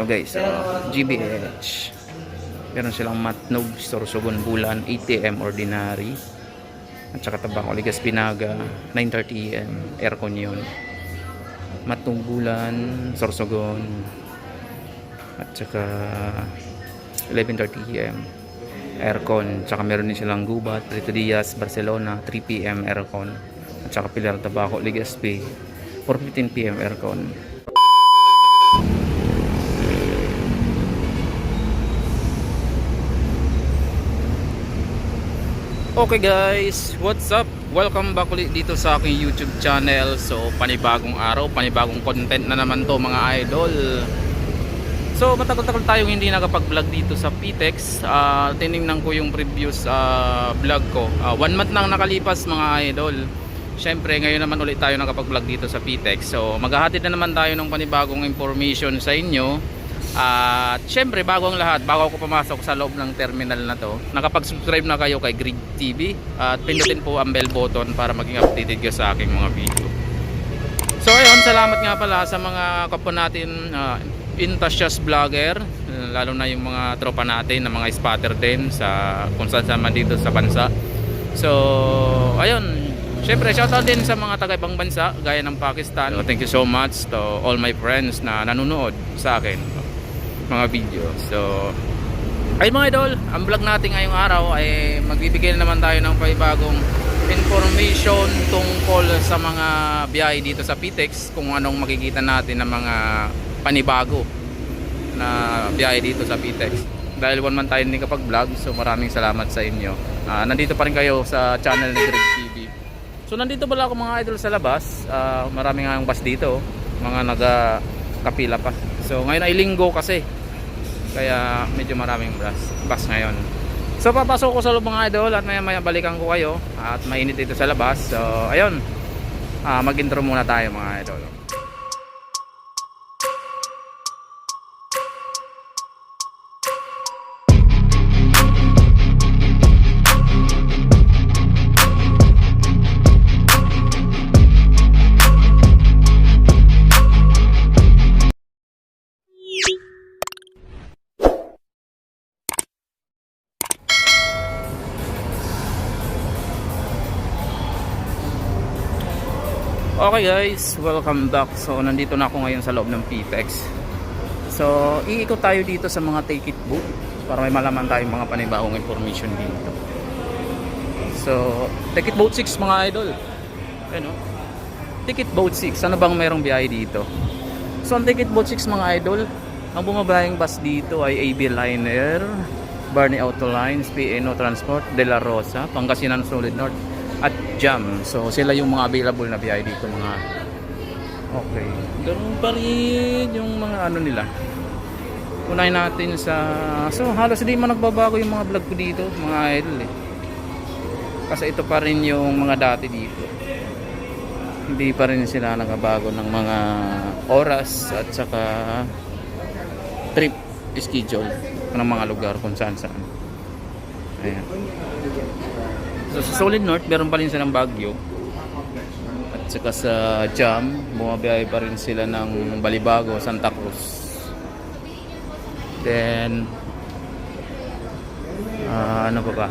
Ito guys, uh, GBH. Meron silang Matnog, Sorsogon Bulan, ATM Ordinary. At saka Tabako Ligas Pinaga, 9.30am, aircon yun. Matnog Bulan, Sorsogon. At saka 11.30am, aircon. Tsaka meron din silang Gubat, Rito Diaz, Barcelona, 3pm aircon. At saka Pilar Tabaco, Ligaspi, 4.15pm aircon. Okay guys, what's up? Welcome back ulit dito sa aking YouTube channel. So, panibagong araw, panibagong content na naman to mga idol. So, matagal-tagal tayong hindi nakapag-vlog dito sa PTEX. Ah, tiningnan ko yung previous ah, vlog ko. Ah, one month nang nakalipas mga idol. Siyempre, ngayon naman ulit tayo nakapag-vlog dito sa PTEX. So, maghahatid na naman tayo ng panibagong information sa inyo. At syempre bago ang lahat, bago ako pumasok sa loob ng terminal na to, nakapag-subscribe na kayo kay Grid TV at pindutin po ang bell button para maging updated kayo sa aking mga video. So ayun, salamat nga pala sa mga kapwa natin uh, Intasias vlogger, lalo na yung mga tropa natin na mga spotter din sa kung saan saan dito sa bansa. So ayun, Siyempre, shoutout din sa mga taga ibang bansa gaya ng Pakistan. So, thank you so much to all my friends na nanonood sa akin mga video. So, ay mga idol, ang vlog natin ngayong araw ay magbibigay na naman tayo ng panibagong information tungkol sa mga biyahe dito sa PTEX kung anong makikita natin ng mga panibago na biyahe dito sa PTEX. Dahil one man tayo hindi kapag vlog, so maraming salamat sa inyo. Ah, nandito pa rin kayo sa channel ni Greg TV. So nandito pala ako mga idol sa labas. Ah, marami nga bus dito, mga naga kapila pa. So ngayon ay linggo kasi. Kaya medyo maraming bus, bus ngayon. So papasok ko sa loob mga idol at maya maya balikan ko kayo at mainit dito sa labas. So ayun. Ah, mag-intro muna tayo mga idol. Okay guys, welcome back. So nandito na ako ngayon sa loob ng PTEX. So iikot tayo dito sa mga take it book para may malaman tayong mga panibagong information dito. So, Ticket Boat 6 mga idol. Ano? Ticket Boat 6, ano bang mayroong biyahe dito? So, ang Ticket Boat 6 mga idol, ang bumabahing bus dito ay AB Liner, Barney Auto Lines, PNO Transport, De La Rosa, Pangasinan Solid North, at Jam. So, sila yung mga available na biyahe dito mga Okay. Ganun pa rin yung mga ano nila. Unahin natin sa... So, halos hindi man nagbabago yung mga vlog ko dito, mga idol eh. Kasi ito pa rin yung mga dati dito. Hindi pa rin sila nagbabago ng mga oras at saka trip schedule ng mga lugar kung saan saan. Ayan. So sa Solid North, meron pa rin silang Baguio. At saka sa Jam, bumabiyahe pa rin sila ng Balibago, Santa Cruz. Then, ah, ano pa ba?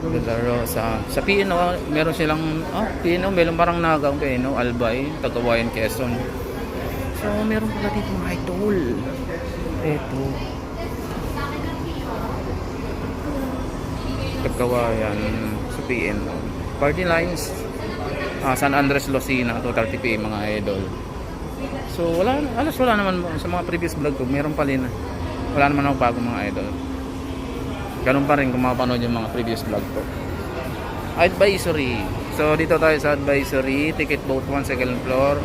Laro sa sa PNO, meron silang oh, PNO, meron parang nagang PNO, Albay, Tagawayan, Quezon. So, meron pala dito mga idol. Ito. Tagawayan sa PNO. Party lines, ah, San Andres, Lucena, total TPA mga idol. So, wala, alas wala naman sa mga previous vlog ko, meron pa rin. Wala naman ako bago mga idol. Ganun pa rin kung mapanood yung mga previous vlog ko. Advisory. So, dito tayo sa advisory. Ticket boat 1, second floor.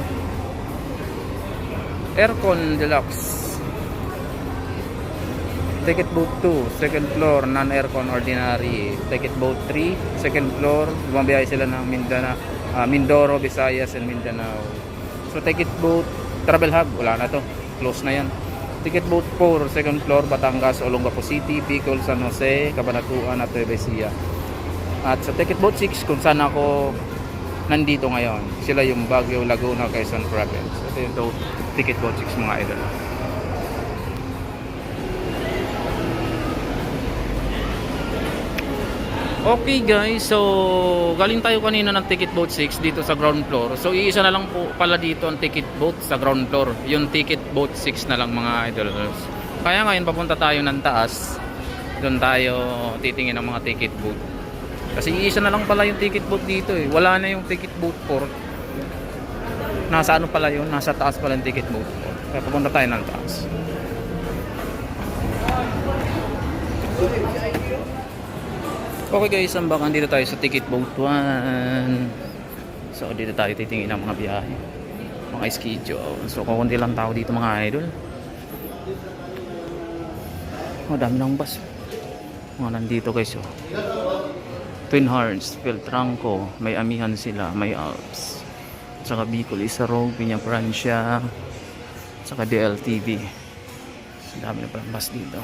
Aircon Deluxe. Ticket boat 2, second floor, non-aircon ordinary. Ticket boat 3, second floor. Bumabiyahe sila ng Mindanao, ah, Mindoro, Visayas, and Mindanao. So, ticket boat, travel hub, wala na to. Close na yan. Ticket boat 4, second floor, Batangas, Olongapo City, Bicol, San Jose, Cabanatuan, at Nueva Ecija. At sa ticket boat 6, kung saan ako nandito ngayon, sila yung Baguio, Laguna, Quezon Province. Ito yung ticket boat 6 mga idol. Okay guys, so galing tayo kanina ng ticket boat 6 dito sa ground floor. So iisa na lang po pala dito ang ticket boat sa ground floor. Yung ticket boat 6 na lang mga idols. Kaya ngayon papunta tayo ng taas. Doon tayo titingin ng mga ticket boat. Kasi iisa na lang pala yung ticket boat dito eh. Wala na yung ticket boat 4. Nasa ano pala yun? Nasa taas pala yung ticket boat 4. Kaya papunta tayo ng taas. Okay guys, ang baka dito tayo sa Ticket Boat 1. So dito tayo titingin ng mga biyahe. Mga schedule. So kukunti lang tao dito mga idol. Oh, dami ng bus. Mga nandito guys oh. Twin Hearts, Beltranco, may Amihan sila, may Alps. Tsaka Bicol, Isarog, Piña Francia, tsaka DLTV. Dami na palang bus dito.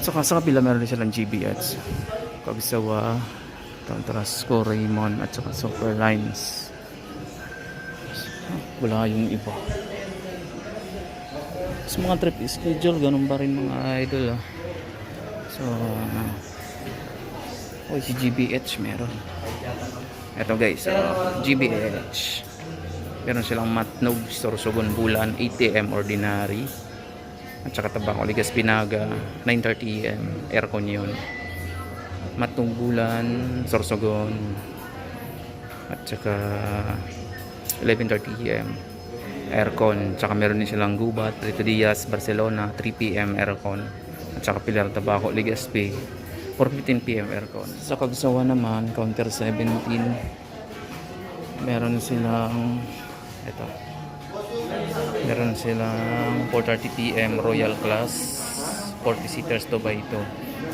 Saka sa kabila meron din silang GBH. Kabisawa, Tantrasco, Raymond, at saka Super Lines. Wala yung iba. Sa mga trip schedule, ganun pa rin mga idol. ah. So, uh, oh, si GBH meron. Ito guys, uh, GBH. Meron silang Matnog, Sorsogon, Bulan, ATM, Ordinary. At saka Tabako, Ligas, Pinaga, 9.30 am, aircon yun. Matnog, Bulan, Sorsogon. At saka 11.30 am, aircon. Tsaka meron din silang Gubat, Rito Diaz, Barcelona, 3 p.m. aircon. At saka Pilar Tabaco, Ligaspi, 4.15 p.m. aircon. Sa Kagsawa naman, counter 17, meron silang ito meron silang 4.30 p.m. Royal Class 40 seaters to ba ito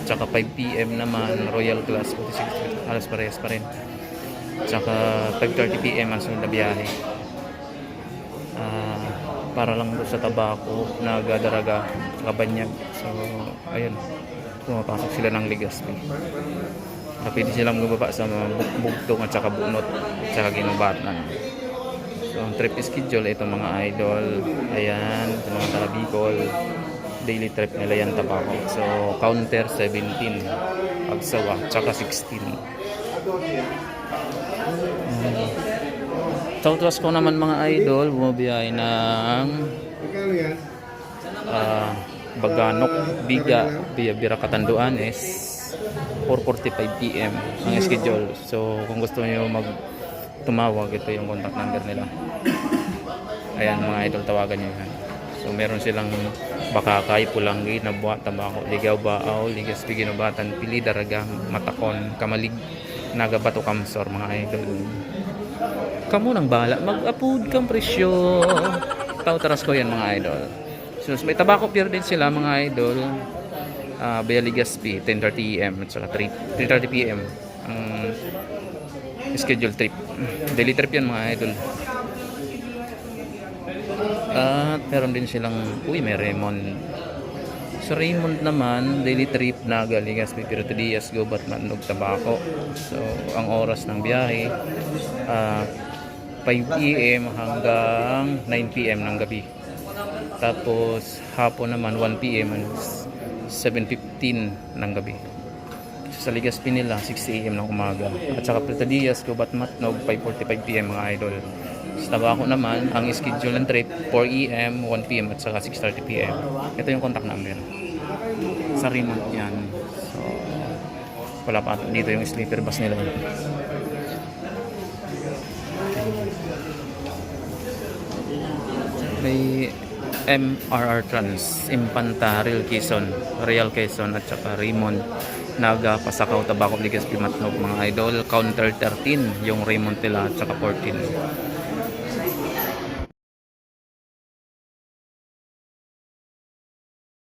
tsaka 5 p.m. naman Royal Class 46 seaters halos parehas pa rin tsaka 5.30 p.m. ang sunod na biyahe Ah, para lang doon sa tabako na gadaraga kabanyag so ayun pumapasok sila ng Legazpi na pwede silang bumaba sa bugtong at saka bunot at saka ginubatan so ang trip schedule ito mga idol ayan sa mga talabicol daily trip nila yan tabako so counter 17 agsawa tsaka 16 um, Southwest ko naman mga idol bumabiyahe ng ah, Baganok, Biga, Bira Katanduanes 4.45 p.m. ang schedule. So, kung gusto niyo mag tumawag, ito yung contact number nila. Ayan mga idol, tawagan niyo yan. So, meron silang Bakakay, Pulanggi, Nabuha, Tabako, Ligaw, Baaw, Ligas, Ginubatan, Pili, Daraga, Matakon, Kamalig, Nagabato, Kamsor, mga idol. Kamu nang bahala, mag-upload kang presyo. Tautaras ko yan mga idol. So, may tabako pier din sila mga idol. Uh, Bea Ligaspi, 10.30 am at saka 3 3.30 pm ang schedule trip. Daily trip yan mga idol. At meron din silang, uy may Raymond. Sa Raymond naman, daily trip na Galigas, Pipirito Diaz, Gobat, Manog, Tabako. So, ang oras ng biyahe, ah, 5 p.m. hanggang 9 p.m. ng gabi. Tapos, hapon naman, 1 p.m. and 7.15 ng gabi. Sa Ligaspi nila, 6 a.m. ng umaga. At saka Preta Diaz, Gobat, Matnog, 5.45 p.m. mga idol. Sa Tabako naman, ang schedule ng trip, 4 a.m., 1 p.m. at saka 6.30 p.m. Ito yung contact number. Sa Raymond yan. So, wala pa dito yung sleeper bus nila. May MRR Trans, Impanta, Real Quezon, Real Quezon at saka Raymond, Naga, Pasakaw, Tabako, Ligas, Pimatnog, mga idol. Counter 13 yung Raymond nila at saka 14.